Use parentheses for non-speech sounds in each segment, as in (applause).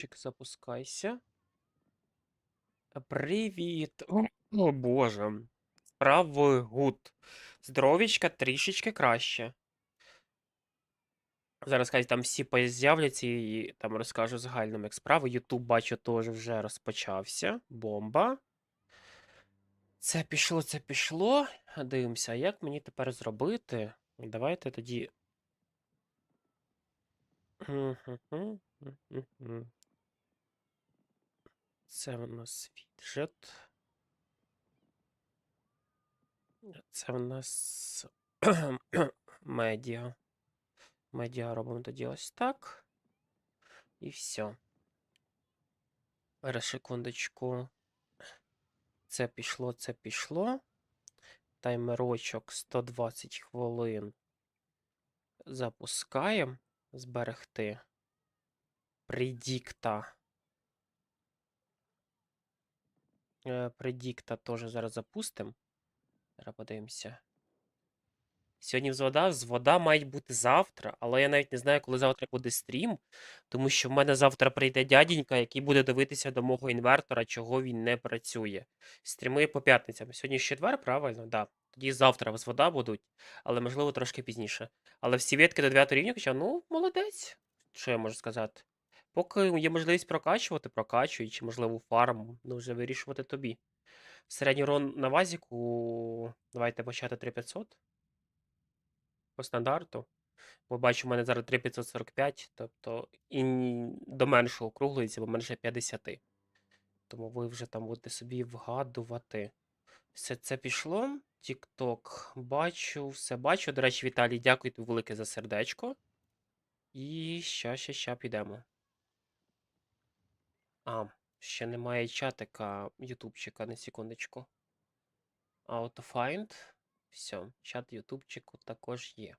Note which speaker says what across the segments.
Speaker 1: Чик, запускайся. Привіт. О, О Боже. Справи гуд. Здоровічка трішечки краще. Зараз хай там всі з'являться і там розкажу загальним як справи. Ютуб, бачу, теж вже розпочався. Бомба. Це пішло, це пішло. Дивимося, як мені тепер зробити? Давайте тоді. Це у нас віджит. Це у нас медіа. Медіа робимо тоді ось так. І все. Зараз секундочку. Це пішло, це пішло. Таймерочок 120 хвилин. Запускаємо. Зберегти. Предікта. Е, Предікта теж зараз запустимо. Зараз подивимося. Сьогодні з вода, з вода мають бути завтра, але я навіть не знаю, коли завтра буде стрім, тому що в мене завтра прийде дяденька, який буде дивитися до мого інвертора, чого він не працює. Стріми по п'ятницям. Сьогодні ж четвер, правильно? Да. Тоді завтра з вода будуть, але можливо трошки пізніше. Але всі ветки до 9 рівня, хоча, ну, молодець. Що я можу сказати? Поки є можливість прокачувати, прокачуй, чи, можливо, фарм, ну вже вирішувати тобі. Середній урон на вазіку. Давайте почати 3500 по стандарту. Бо бачу, у мене зараз 3545, тобто і до меншого округлюється, бо менше 50. Тому ви вже там будете собі вгадувати. Все це пішло. Тік-ток бачу, все бачу. До речі, Віталій, дякую тобі велике за сердечко. І ща, ща, ща підемо. А, ще немає чатика ютубчика на секундочку. Autofind. Все, чат ютубчику також є.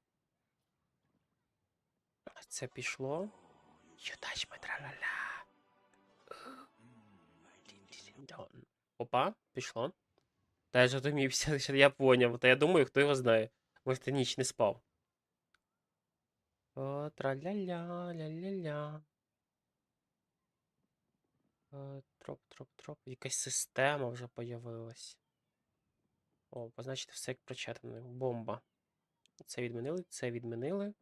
Speaker 1: Це пішло. Юдач траля-ля. Опа, пішло. Та я ж розумівся, (laughs) що я поняв. Та я думаю, хто його знає. Може, ти ніч не спав. О, траля-ля, ля-ля-ля. Е, Троп, троп, троп. Якась система вже появилась. О, позначити все як прочитано. Бомба. Це відмінили, це відмінили.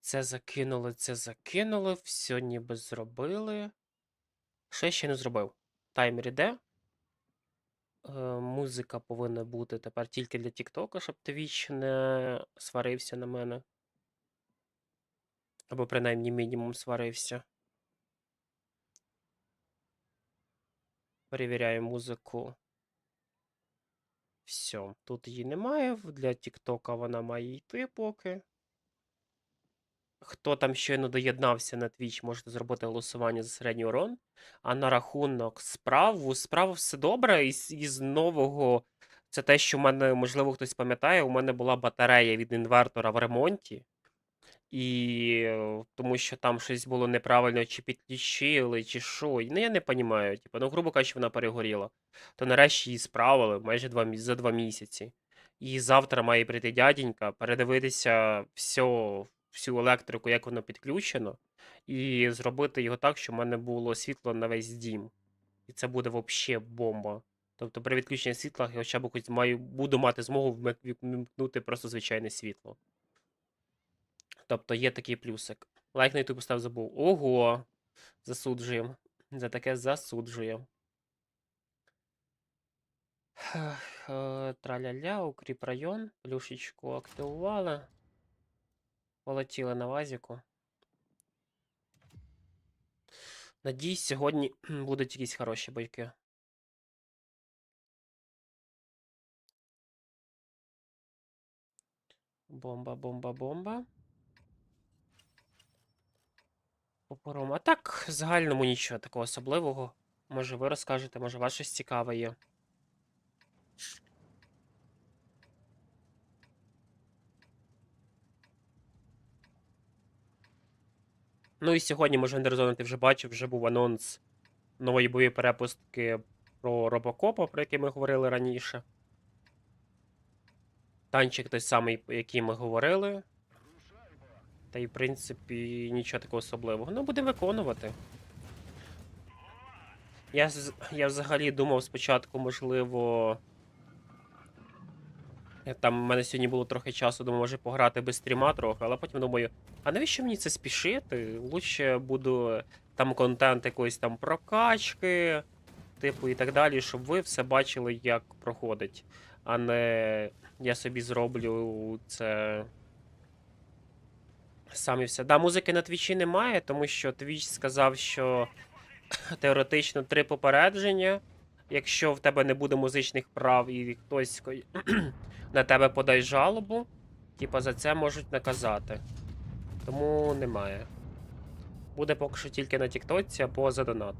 Speaker 1: Це закинули, це закинули. Все ніби зробили. Ще ще не зробив. Таймер іде. Е, музика повинна бути тепер тільки для Тіктока, щоб Twitch не сварився на мене. Або принаймні мінімум сварився. Перевіряю музику. Все, тут її немає. Для Тіктока вона має йти поки. Хто там щойно доєднався на Twitch, можете зробити голосування за середній урон. А на рахунок справу все добре. Із, із нового, це те, що в мене, можливо, хтось пам'ятає, у мене була батарея від інвертора в ремонті. І е, тому що там щось було неправильно, чи підключили, чи що. Ну, я не розумію. Типу, ну, грубо кажучи, вона перегоріла. То нарешті її справили майже два, за два місяці. І завтра має прийти дяденька, передивитися всю, всю електрику, як воно підключено, і зробити його так, щоб в мене було світло на весь дім. І це буде взагалі бомба. Тобто при відключенні світла я хоча б хоч маю, буду мати змогу вмик- вмикнути просто звичайне світло. Тобто є такий плюсик. Лайк на YouTube постав забув. Ого! Засуджуємо. За таке засуджуємо. Е, Траля-ля, укріп район. Плюшечку активували. Полетіли на вазіку. Надіюсь, сьогодні будуть якісь хороші бойки. Бомба, бомба, бомба. Попором. А так, в загальному нічого такого особливого. Може, ви розкажете, може, вас щось цікаве є. Ну і сьогодні, може, Ендерзона ти вже бачив, вже був анонс нової бойової перепустки про Робокопа, про який ми говорили раніше. Танчик той самий, про який ми говорили. Та й, в принципі, нічого такого особливого. Ну, будемо виконувати. Я, я взагалі думав спочатку, можливо. Там в мене сьогодні було трохи часу, думаю, може пограти без стріма трохи, але потім думаю, а навіщо мені це спішити? Лучше буду там контент якоїсь там прокачки, типу, і так далі, щоб ви все бачили, як проходить. А не я собі зроблю це. Самі все. Да, музики на твічі немає, тому що Твіч сказав, що (coughs) теоретично три попередження. Якщо в тебе не буде музичних прав і хтось (coughs) на тебе подай жалобу, типа за це можуть наказати. Тому немає. Буде поки що тільки на Тіктоці або за донат.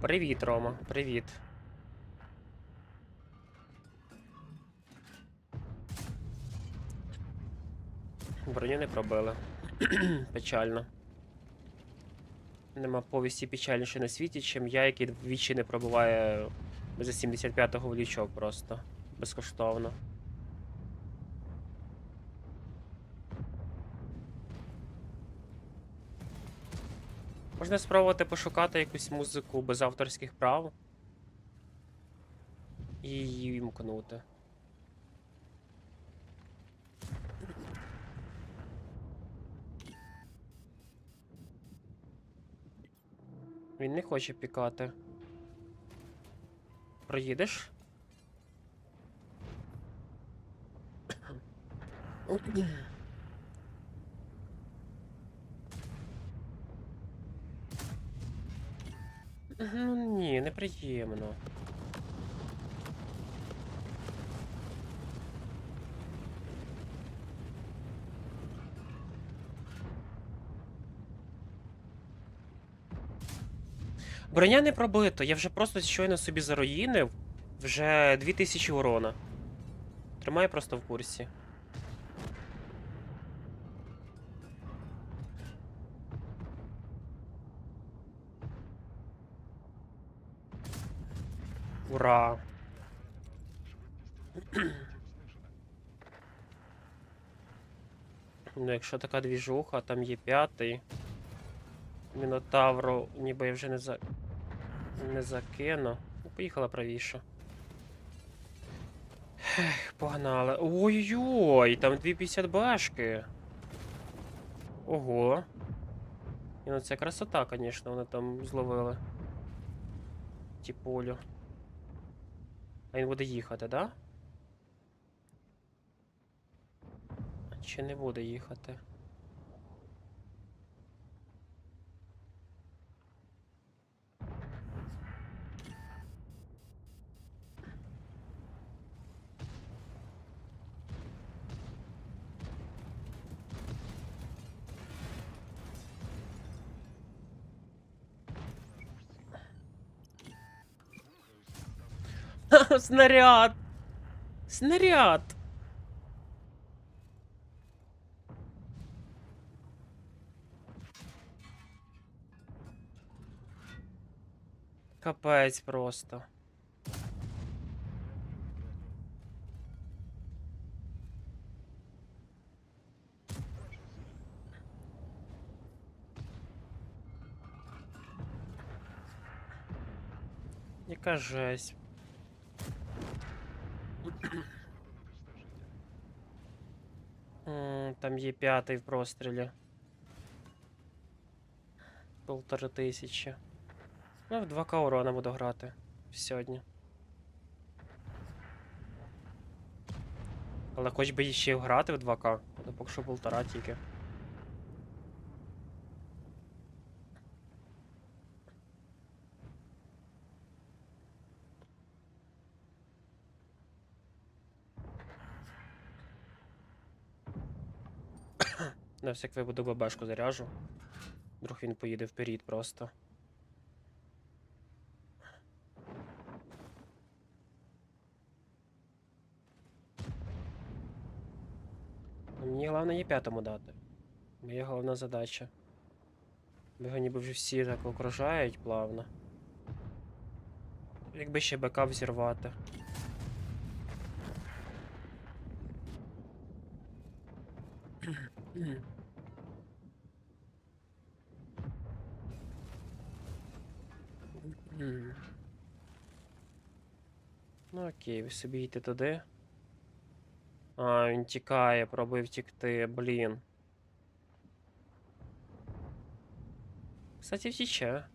Speaker 1: Привіт, Рома. Привіт. Броню не пробили. (clears throat) Печально. Нема повісті печальніше на світі, чим я, який двічі не пробуває за 75-го в лічок просто. Безкоштовно. Можна спробувати пошукати якусь музику без авторських прав. І її вімкнути. Він не хоче пікати. Проїдеш? Ну ні, неприємно. Броня не пробито, я вже просто щойно собі заруїнив вже 2000 урона. Тримай просто в курсі. Ура! Ну, якщо така двіжуха, там є п'ятий. Мінотавру, ніби я вже не за. Не закину. Ну, поїхала правіше. Ех, погнали. Ой-ой, там 250 башки. Ого. І ну це красота, звісно, вони там зловили. Тіполю. А він буде їхати, да? Чи не буде їхати? Снаряд! Снаряд! Капець просто. Яка жесть. Там є п'ятий в прострілі. Полтори тисячі. Ну, в 2К урона буду грати сьогодні. Але хоч би ще грати в 2К, то поки що полтора тільки. На всяк випадок бабешку заряжу. Вдруг він поїде вперед просто. Ну, Мені головне є п'ятому дати. Моя головна задача. Його ніби вже всі так окружають плавно. Якби ще БК взірвати. Ну окей, ви собі йдете туди. А, він тікає, пробує втікти, блін. Кстати, втіче.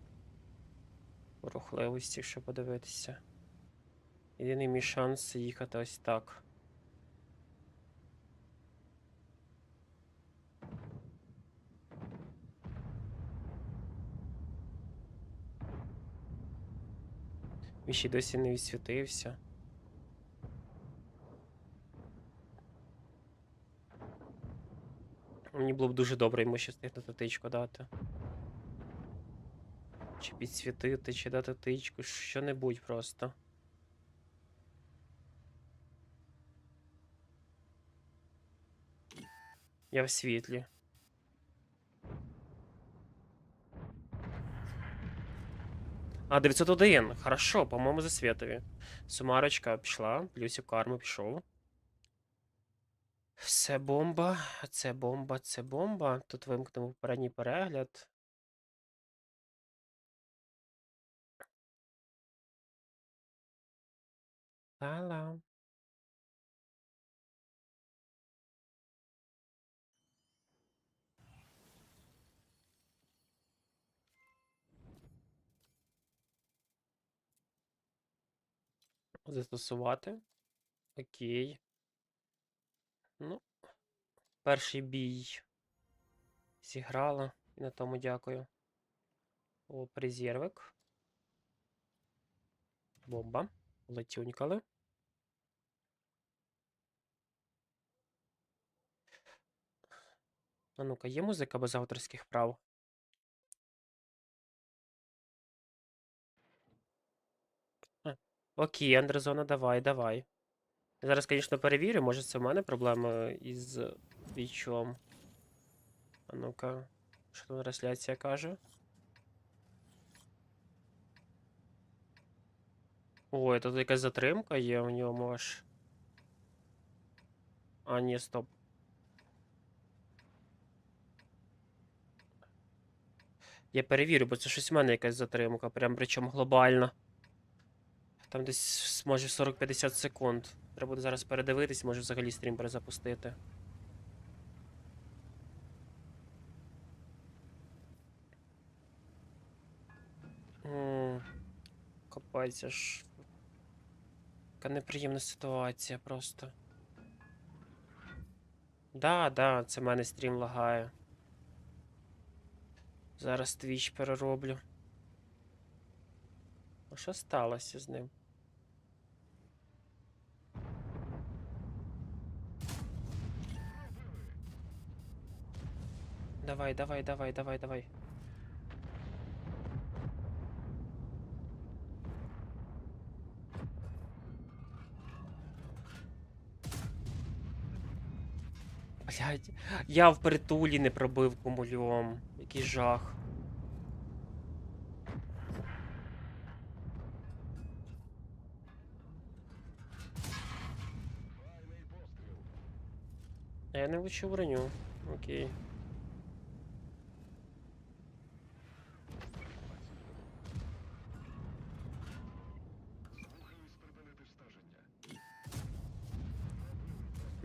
Speaker 1: Рухливості, якщо подивитися. Єдиний мій шанс їхати ось так. Він ще й досі не відсвітився. Мені було б дуже добре йому ще встигнути тичку дати. Чи підсвітити, чи дати тичку, що-небудь просто. Я в світлі. А, 901. Хорошо, по-моєму, за світові. Сумарочка пішла, плюсик карми пішов. Все бомба, це бомба, це бомба. Тут вимкнемо попередній перегляд. Та-ла. Застосувати. Окей. Ну, перший бій зіграла. І на тому дякую. О, презервик. Бомба. Летюнькали. А ну-ка, є музика без авторських прав? Окей, Андерзона, давай, давай. Я зараз, звісно, перевірю, може це в мене проблема із твічом. А ну-ка, що тут трансляція каже? Ой, тут якась затримка є у ньому аж. А, ні, стоп. Я перевірю, бо це щось в мене якась затримка, прям причому глобальна. Там десь може 40-50 секунд. Треба буде зараз передивитись, може взагалі стрім перезапустити. Це ж. Така неприємна ситуація просто. Да, да, це в мене стрім лагає. Зараз твіч перероблю. А що сталося з ним? Давай, давай, давай, давай, давай. Блять, я в притулі не пробив кумульом. Який жах. Я не влучив броню. Окей.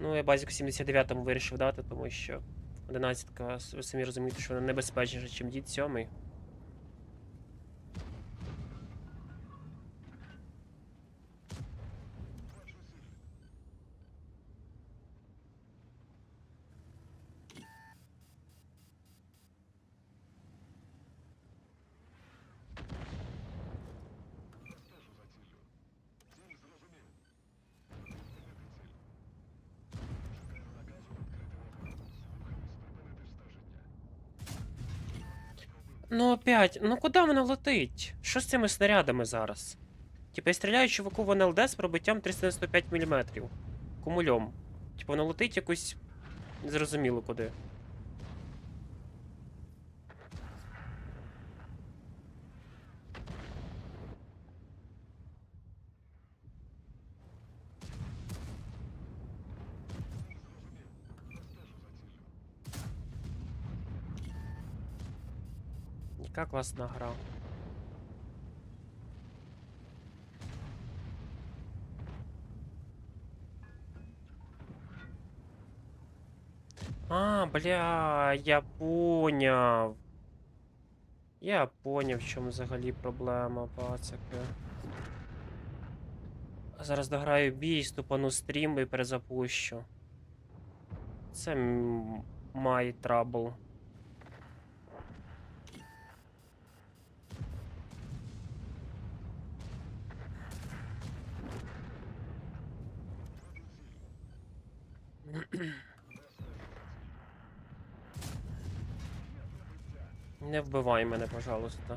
Speaker 1: Ну, я базіку 79-му вирішив дати, тому що 11-ка, ви самі розумієте, що вона небезпечніша, ніж дід 7. Ну опять, ну куди воно летить? Що з цими снарядами зараз? Типа я стріляю чуваку в НЛД з пробиттям 395 мм. Кумульом. Типа воно летить якось. Незрозуміло куди. Така класна гра. А, бля, я поняв. Я поняв, в чому взагалі проблема, пацаки. Зараз дограю бій, ступану стрім і перезапущу. Це май трабл. Не вбивай мене, пожалуйста.